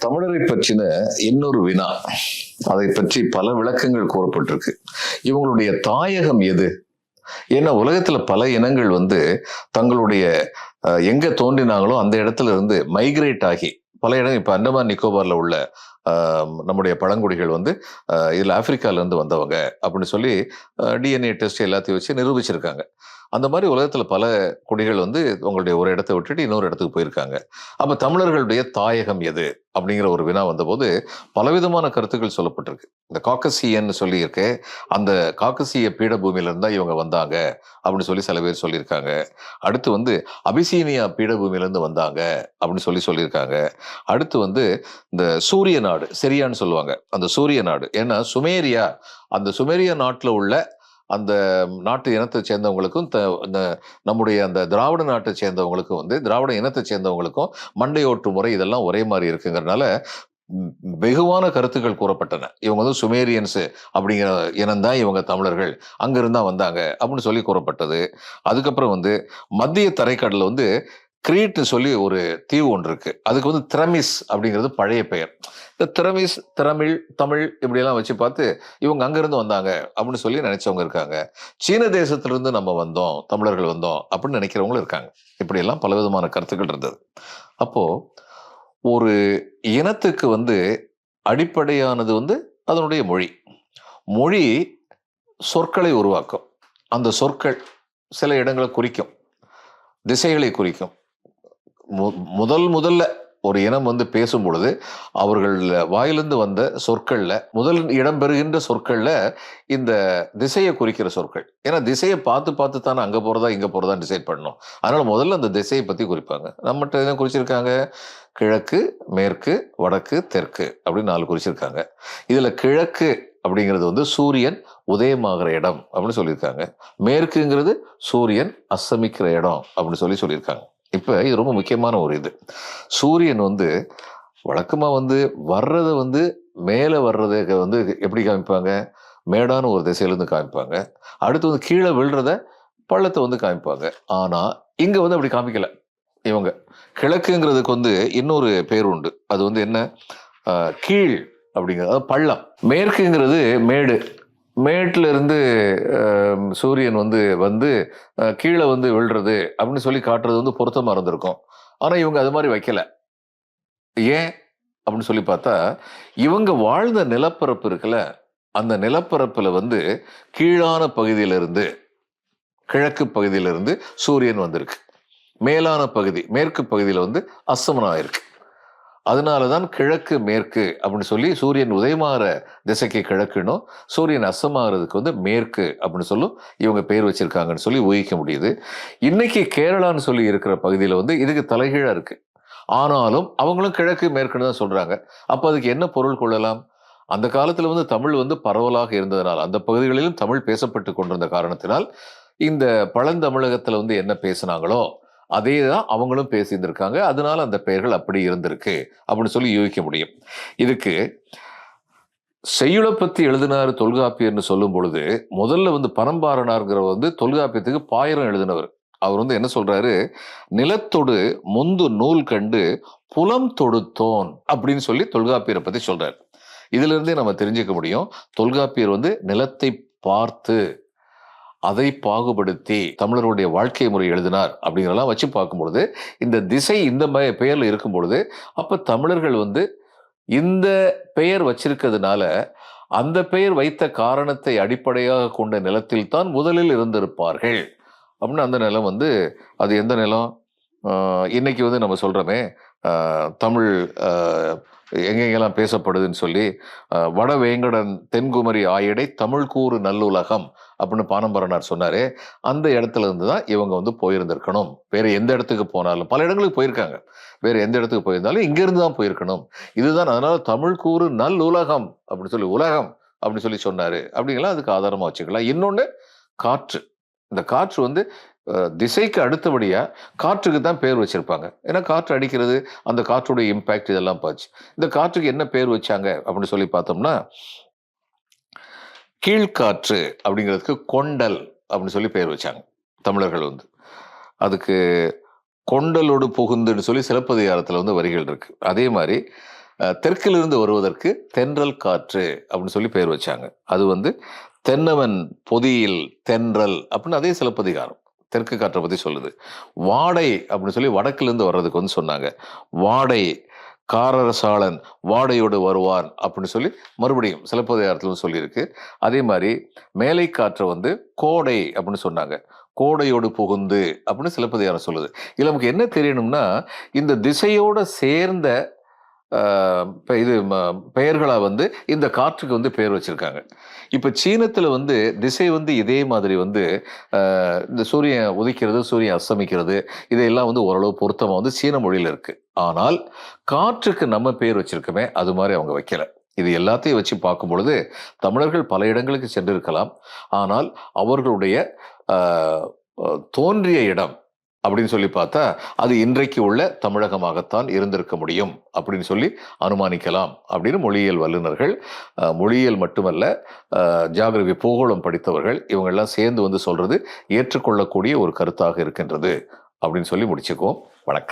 தமிழரை பற்றின இன்னொரு வினா. அதை பற்றி பல விளக்கங்கள் கூறப்பட்டிருக்கு. இவங்களுடைய தாயகம் எது? ஏன்னா உலகத்துல பல இனங்கள் வந்து தங்களுடைய அஹ், எங்க தோன்றினாங்களோ அந்த இடத்துல இருந்து மைக்ரேட் ஆகி பல இடம் இப்ப அண்டமான் நிக்கோபார்ல உள்ள ஆஹ், நம்முடைய பழங்குடிகள் வந்து ஆஹ், இதுல ஆப்பிரிக்கால இருந்து வந்தவங்க அப்படின்னு சொல்லி டிஎன்ஏ டெஸ்ட் எல்லாத்தையும் வச்சு நிரூபிச்சிருக்காங்க. அந்த மாதிரி உலகத்தில் பல குடிகள் வந்து உங்களுடைய ஒரு இடத்தை விட்டுட்டு இன்னொரு இடத்துக்கு போயிருக்காங்க. அப்போ தமிழர்களுடைய தாயகம் எது? அப்படிங்கிற ஒரு வினா வந்தபோது பலவிதமான கருத்துக்கள் சொல்லப்பட்டிருக்கு. இந்த காக்கசியன்னு சொல்லியிருக்கு. அந்த காக்கசிய பீடபூமியிலேருந்தா இவங்க வந்தாங்க அப்படின்னு சொல்லி சில பேர் சொல்லியிருக்காங்க. அடுத்து வந்து அபிசீனியா பீடபூமியிலேருந்து வந்தாங்க அப்படின்னு சொல்லி சொல்லியிருக்காங்க. அடுத்து வந்து இந்த சூரிய நாடு சரியான்னு சொல்லுவாங்க. அந்த சூரிய நாடு. ஏன்னா சுமேரியா அந்த சுமேரியா நாட்டில் உள்ள அந்த நாட்டு இனத்தை சேர்ந்தவங்களுக்கும் த- இந்த நம்முடைய அந்த திராவிட நாட்டை சேர்ந்தவங்களுக்கும் வந்து திராவிட இனத்தை சேர்ந்தவங்களுக்கும் மண்டையோட்டு முறை இதெல்லாம் ஒரே மாதிரி இருக்குங்கிறனால வெகுவான கருத்துக்கள் கூறப்பட்டன. இவங்க வந்து சுமேரியன்ஸ் அப்படிங்கிற இனம்தான் இவங்க தமிழர்கள். அங்கிருந்தான் வந்தாங்க அப்படின்னு சொல்லி கூறப்பட்டது. அதுக்கப்புறம் வந்து மத்திய தரைக்கடல் வந்து கிரீட்னு சொல்லி ஒரு தீவு ஒன்று இருக்கு. அதுக்கு வந்து திரமிஸ் அப்படிங்கிறது பழைய பெயர். இந்த திரமிஸ் திரமிழ் தமிழ் இப்படியெல்லாம் வச்சு பார்த்து இவங்க அங்கேருந்து வந்தாங்க அப்படின்னு சொல்லி நினைச்சவங்க இருக்காங்க. சீன தேசத்திலிருந்து நம்ம வந்தோம் தமிழர்கள் வந்தோம் அப்படின்னு நினைக்கிறவங்களும் இருக்காங்க. இப்படியெல்லாம் பலவிதமான கருத்துக்கள் இருந்தது. அப்போ ஒரு இனத்துக்கு வந்து அடிப்படையானது வந்து அதனுடைய மொழி. மொழி சொற்களை உருவாக்கும். அந்த சொற்கள் சில இடங்களை குறிக்கும். திசைகளை குறிக்கும். முதல் முதல்ல ஒரு இனம் வந்து பேசும் பொழுது அவர்கள் வாயிலிருந்து வந்த சொற்கள்ல முதல் இடம் பெறுகின்ற சொற்கள்ல இந்த திசையை குறிக்கிற சொற்கள். ஏன்னா திசையை பார்த்து பார்த்து தானே அங்கே போறதா இங்கே போறதா டிசைட் பண்ணணும். அதனால முதல்ல அந்த திசையை பத்தி குறிப்பாங்க. நம்மகிட்ட என்ன குறிச்சிருக்காங்க? கிழக்கு மேற்கு வடக்கு தெற்கு அப்படின்னு நாலு குறிச்சிருக்காங்க. இதுல கிழக்கு அப்படிங்கிறது வந்து சூரியன் உதயமாகிற இடம் அப்படின்னு சொல்லியிருக்காங்க. மேற்குங்கிறது சூரியன் அஸ்தமிக்கிற இடம் அப்படின்னு சொல்லி சொல்லியிருக்காங்க. இப்போ இது ரொம்ப முக்கியமான ஒரு இது. சூரியன் வந்து வழக்கமாக வந்து வர்றதை வந்து மேலே வர்றதை வந்து எப்படி காமிப்பாங்க? மேடான ஒரு திசையிலேருந்து காமிப்பாங்க. அடுத்து வந்து கீழே விழுறத பள்ளத்தை வந்து காமிப்பாங்க. ஆனால் இங்கே வந்து அப்படி காமிக்கலை. இவங்க. கிழக்குங்கிறதுக்கு வந்து இன்னொரு பேர் உண்டு. அது வந்து என்ன? கீழ் அப்படிங்கிறது அதாவது பள்ளம். மேற்குங்கிறது மேடு. மேட்ல இருந்து சூரியன் வந்து வந்து கீழே வந்து விழுறது அப்படின்னு சொல்லி காட்டுறது வந்து பொருத்தமாக இருந்திருக்கும். ஆனால் இவங்க அது மாதிரி வைக்கல. ஏன்? அப்படின்னு சொல்லி பார்த்தா இவங்க வாழ்ந்த நிலப்பரப்பு இருக்குல்ல அந்த நிலப்பரப்பில் வந்து கீழான பகுதியிலிருந்து கிழக்கு பகுதியிலிருந்து சூரியன் வந்திருக்கு. மேலான பகுதி மேற்கு பகுதியில் வந்து அஸ்தமனம் ஆயிருக்கு. அதனால தான் கிழக்கு மேற்கு அப்படின்னு சொல்லி சூரியன் உதயமாகிற திசைக்கு கிழக்குன்னும் சூரியன் அசமாகிறதுக்கு வந்து மேற்கு அப்படின்னு சொல்லும் இவங்க பேர் வச்சுருக்காங்கன்னு சொல்லி ஊகிக்க முடியுது. இன்றைக்கி கேரளான்னு சொல்லி இருக்கிற பகுதியில் வந்து இதுக்கு தலைகீழாக இருக்குது ஆனாலும் அவங்களும் கிழக்கு மேற்குன்னு தான் சொல்கிறாங்க அப்போ அதுக்கு என்ன பொருள் கொள்ளலாம்? அந்த காலத்தில் வந்து தமிழ் வந்து பரவலாக இருந்ததனால் அந்த பகுதிகளிலும் தமிழ் பேசப்பட்டு கொண்டிருந்த காரணத்தினால் இந்த பழந்தமிழகத்தில் வந்து என்ன பேசுனாங்களோ அதே தான் அவங்களும் பேசியிருந்திருக்காங்க. அதனால அந்த பெயர்கள் அப்படி இருந்திருக்கு அப்படின்னு சொல்லி யூகிக்க முடியும். இதுக்கு செய்யுளை பற்றி எழுதினார் தொல்காப்பியர்னு சொல்லும் பொழுது முதல்ல வந்து பரம்பாரனார்ங்கிற வந்து தொல்காப்பியத்துக்கு பாயிரம் எழுதினவர். அவர் வந்து என்ன சொல்றாரு? நிலத்தொடு முந்து நூல் கண்டு புலம் தொடுத்தோன் அப்படின்னு சொல்லி தொல்காப்பியரை பற்றி சொல்றாரு. இதுல இருந்தே நம்ம தெரிஞ்சுக்க முடியும். தொல்காப்பியர் வந்து நிலத்தை பார்த்து அதை பாகுபடுத்தி தமிழருடைய வாழ்க்கை முறை எழுதினார் அப்படிங்கிறதெல்லாம் வச்சு பார்க்கும் பொழுது இந்த திசை இந்த ம- பெயரில் இருக்கும் பொழுது அப்போ தமிழர்கள் வந்து இந்த பெயர் வச்சிருக்கிறதுனால அந்த பெயர் வைத்த காரணத்தை அடிப்படையாக கொண்ட நிலத்தில் தான் முதலில் இருந்திருப்பார்கள். அப்படின்னு அந்த நிலம் வந்து அது எந்த நிலம்? இன்னைக்கு வந்து நம்ம சொல்கிறோமே தமிழ் எங்கெங்கெல்லாம் பேசப்படுதுன்னு சொல்லி வடவேங்கடன் தென்குமரி ஆயடை தமிழ் கூறு நல்லுலகம் அப்படின்னு பானம்பரனார் சொன்னார். அந்த இடத்துல இருந்து தான் இவங்க வந்து போயிருந்திருக்கணும். வேறு எந்த இடத்துக்கு போனாலும் பல இடங்களுக்கு போயிருக்காங்க. வேறு எந்த இடத்துக்கு போயிருந்தாலும் இங்கேருந்து தான் போயிருக்கணும். இதுதான் அதனால் தமிழ் கூறு நல்லுலகம் அப்படின்னு சொல்லி உலகம் அப்படின்னு சொல்லி சொன்னார். அப்படிங்கலாம் அதுக்கு ஆதாரமாக வச்சுக்கலாம். இன்னொன்று காற்று. இந்த காற்று வந்து திசைக்கு அடுத்தபடியாக காற்றுக்கு தான் பேர் வச்சுருப்பாங்க. ஏன்னா காற்று அடிக்கிறது அந்த காற்றுடைய இம்பேக்ட் இதெல்லாம் பார்த்து இந்த காற்றுக்கு என்ன பேர் வச்சாங்க அப்படின்னு சொல்லி பார்த்தோம்னா கீழ்காற்று அப்படிங்கிறதுக்கு கொண்டல் அப்படின்னு சொல்லி பேர் வச்சாங்க. தமிழர்கள் வந்து. அதுக்கு கொண்டலோடு புகுந்துன்னு சொல்லி சிலப்பதிகாரத்தில் வந்து வரிகள் இருக்கு. அதே மாதிரி தெற்கிலிருந்து வருவதற்கு தென்றல் காற்று அப்படின்னு சொல்லி பெயர் வச்சாங்க. அது வந்து தென்னவன் பொதியில் தென்றல் அப்படின்னு அதே சிலப்பதிகாரம். தெற்கு காற்றை பற்றி சொல்லுது. வாடை அப்படின்னு சொல்லி வடக்கிலிருந்து வர்றதுக்கு வந்து சொன்னாங்க. வாடை காரரசாளன் வாடையோடு வருவான் அப்படின்னு சொல்லி மறுபடியும் சிலப்பதிகாரத்தில் சொல்லியிருக்கு. அதே மாதிரி மேலை காற்றை வந்து கோடை அப்படின்னு சொன்னாங்க. கோடையோடு புகுந்து அப்படின்னு சிலப்பதிகாரம் சொல்லுது. இதில் நமக்கு என்ன தெரியணும்னா இந்த திசையோட சேர்ந்த இது ம- வந்து இந்த காற்றுக்கு வந்து பெயர் வச்சிருக்காங்க. இப்போ சீனத்தில் வந்து திசை வந்து இதே மாதிரி வந்து இந்த சூரியன் உதிக்கிறது சூரியன் அஸ்தமிக்கிறது இதையெல்லாம் வந்து ஓரளவு பொருத்தமாக வந்து சீன மொழியில் இருக்குது ஆனால் காற்றுக்கு நம்ம பேர் வச்சுருக்கோமே அது மாதிரி அவங்க வைக்கலை. இது எல்லாத்தையும் வச்சு பார்க்கும் பொழுது தமிழர்கள் பல இடங்களுக்கு சென்றிருக்கலாம். ஆனால் அவர்களுடைய தோன்றிய இடம் அப்படின்னு சொல்லி பார்த்தா அது இன்றைக்கு உள்ள தமிழகமாகத்தான் இருந்திருக்க முடியும் அப்படின்னு சொல்லி அனுமானிக்கலாம் அப்படின்னு மொழியியல் வல்லுநர்கள் மொழியியல் மட்டுமல்ல ஜாகிரவி பூகோளம் படித்தவர்கள் இவங்கெல்லாம் சேர்ந்து வந்து சொல்றது ஏற்றுக்கொள்ளக்கூடிய ஒரு கருத்தாக இருக்கின்றது அப்படின்னு சொல்லி முடிச்சுக்குவோம். வணக்கம்.